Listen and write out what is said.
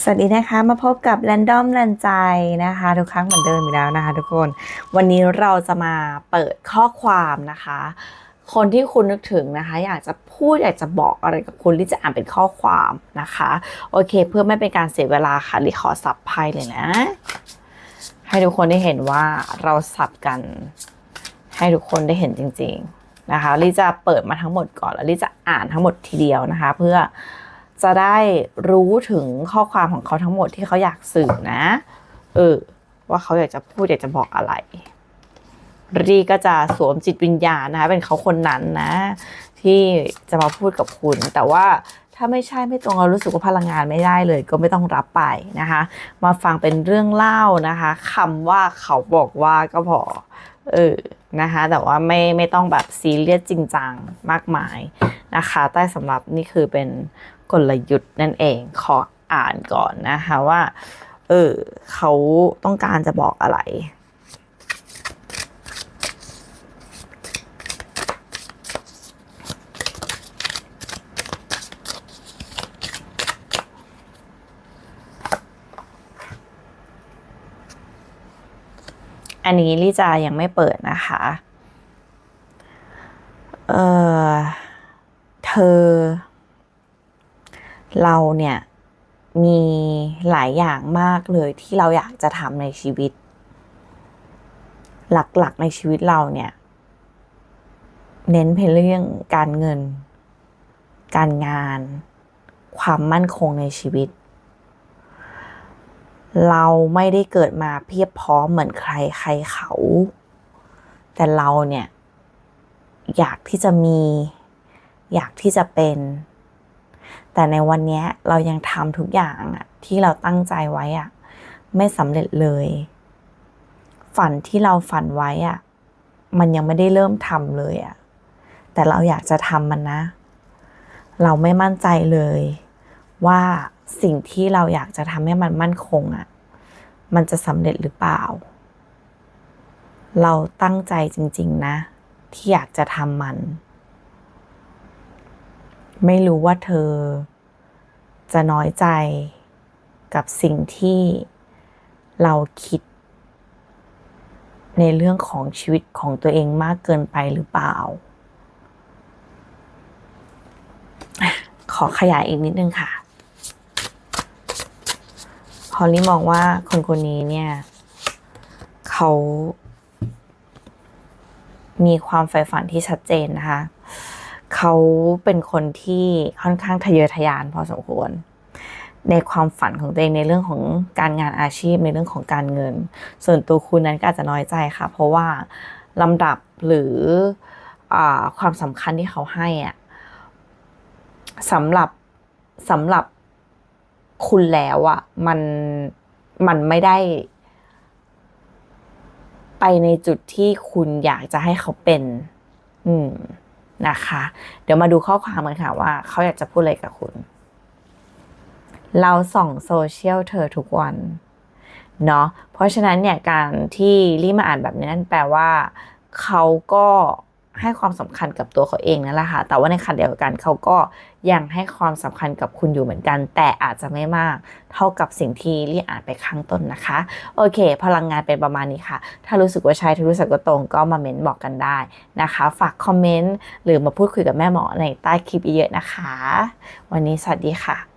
สวัสดีนะคะมาพบกับ Random รันใจนะคะ ทุกครั้งเหมือนเดิมอีกแล้วนะคะ ทุกคนวันนี้เราจะมาเปิดข้อความนะคะ คนที่คุณนึกถึงนะคะ อยากจะพูดอยากจะบอกอะไรกับคุณที่จะอ่านเป็นข้อความนะคะ โอเค เพื่อไม่เป็นการเสียเวลาค่ะลิขอสับไพ่เลยนะ ให้ทุกคนได้เห็นว่าเราสับกัน ให้ทุกคนได้เห็นจริง ๆนะคะ ลิจะเปิดมาทั้งหมดก่อนแล้วลิจะอ่านทั้งหมดทีเดียวนะคะ เพื่อ จะได้รู้ถึงข้อความของเขาทั้งหมดที่เขาอยากสื่อนะ เออ ว่าเขาอยากจะพูดอยากจะบอกอะไร รีก็จะสวมจิตวิญญาณนะคะ เป็นเขาคนนั้นนะ ที่จะมาพูดกับคุณ แต่ว่าถ้าไม่ใช่ไม่ตรงเรารู้สึกว่าพลังงานไม่ได้เลย ก็ไม่ต้องรับไปนะคะ มาฟังเป็นเรื่องเล่านะคะคำว่าเขาบอกว่าก็พอ เออนะคะ แต่ว่าไม่ไม่ต้องแบบซีเรียสจริงจังมากมายนะคะ ใต้สำหรับนี่คือเป็นกลยุทธ์นั่นเองขออ่านก่อนนะคะว่า เออเขาต้องการจะบอกอะไร อันนี้ลิจายังไม่เปิดนะคะ เออเธอ เราเนี่ย มีหลายอย่างมากเลยที่เราอยากจะทำในชีวิต หลักๆในชีวิตเราเนี่ย เน้นเป็นเรื่องการเงิน การงาน ความมั่นคงในชีวิต เราไม่ได้เกิดมาเพียบพร้อมเหมือนใครใครเขา แต่เราเนี่ย อยากที่จะมี อยากที่จะเป็น แต่ในวันนี้เรายังทำทุกอย่างอะที่เราตั้งใจไว้อะไม่สำเร็จเลย ฝันที่เราฝันไว้อะมันยังไม่ได้เริ่มทำเลยอะแต่เราอยากจะทำมันนะ เราไม่มั่นใจเลยว่า สิ่งที่เราอยากจะทำให้มันมั่นคงอะ่ะ มันจะสำเร็จหรือเปล่า เราตั้งใจจริง ๆ นะ ที่อยากจะทำมัน ไม่รู้ว่าเธอจะน้อยใจกับสิ่งที่เราคิด ในเรื่องของชีวิตของตัวเองมากเกินไปหรือเปล่า ขอขยายอีกนิดนึงค่ะ พอลลี่มองว่าคนคนนี้เนี่ย เขามีความใฝ่ฝันที่ชัดเจนนะคะ เขาเป็นคนที่ค่อนข้างทะเยอทะยานพอสมควร ในความฝันของตัวเองในเรื่องของการงานอาชีพในเรื่องของการเงิน ส่วนตัวคุณนั้นก็อาจจะน้อยใจค่ะ เพราะว่าลำดับหรืออความสำคัญที่เขาให้อะสำหรับสำหรับ คุณแล้วอะมันมันไม่ได้ ไปในจุดที่คุณอยากจะให้เขาเป็น อืมนะคะ เดี๋ยวมาดูข้อความกันค่ะว่า เขาอยากจะพูดอะไรกับคุณ เราส่องโซเชียลเธอทุกวันเนาะเพราะฉะนั้นเนี่ยการที่รีมาอ่านแบบนี้นั่นแปลว่า เขาก็ ให้ความสำคัญกับตัวเขาเองนั่นแหละค่ะ แต่ว่าในขณะเดียวกันเขาก็ยังให้ความสำคัญกับคุณอยู่เหมือนกัน แต่อาจจะไม่มาก เท่ากับสิ่งที่รีอ่านไปข้างต้นนะคะ โอเค พลังงานเป็นประมาณนี้ค่ะ ถ้ารู้สึกว่าใช่ถ้ารู้สึกว่าตรงก็มาเม้นบอกกันได้นะคะ ฝากคอมเมนต์หรือมาพูดคุยกับแม่หมอในใต้คลิปเยอะนะคะ วันนี้สวัสดีค่ะ